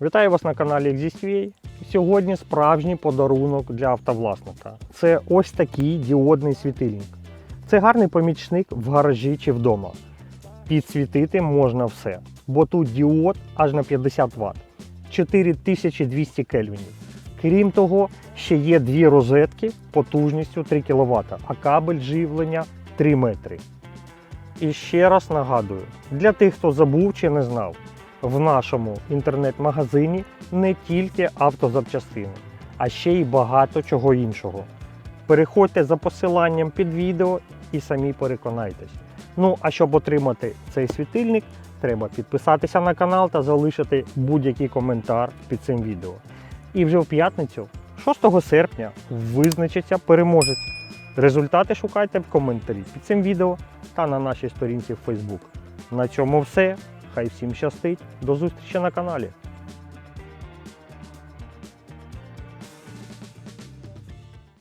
Вітаю вас на каналі Existvay. Сьогодні справжній подарунок для автовласника. Це ось такий діодний світильник. Це гарний помічник в гаражі чи вдома. Підсвітити можна все, бо тут діод аж на 50 Вт, 4200 кельвінів. Крім того, ще є дві розетки потужністю 3 кВт, а кабель живлення 3 метри. І ще раз нагадую, для тих, хто забув чи не знав, в нашому інтернет-магазині не тільки автозапчастини, а ще й багато чого іншого. Переходьте за посиланням під відео і самі переконайтесь. Ну а щоб отримати цей світильник, треба підписатися на канал та залишити будь-який коментар під цим відео. І вже в п'ятницю, 6 серпня, визначиться переможець. Результати шукайте в коментарі під цим відео та на нашій сторінці в Facebook. На цьому все. Хай всім щастить. До зустрічі на каналі.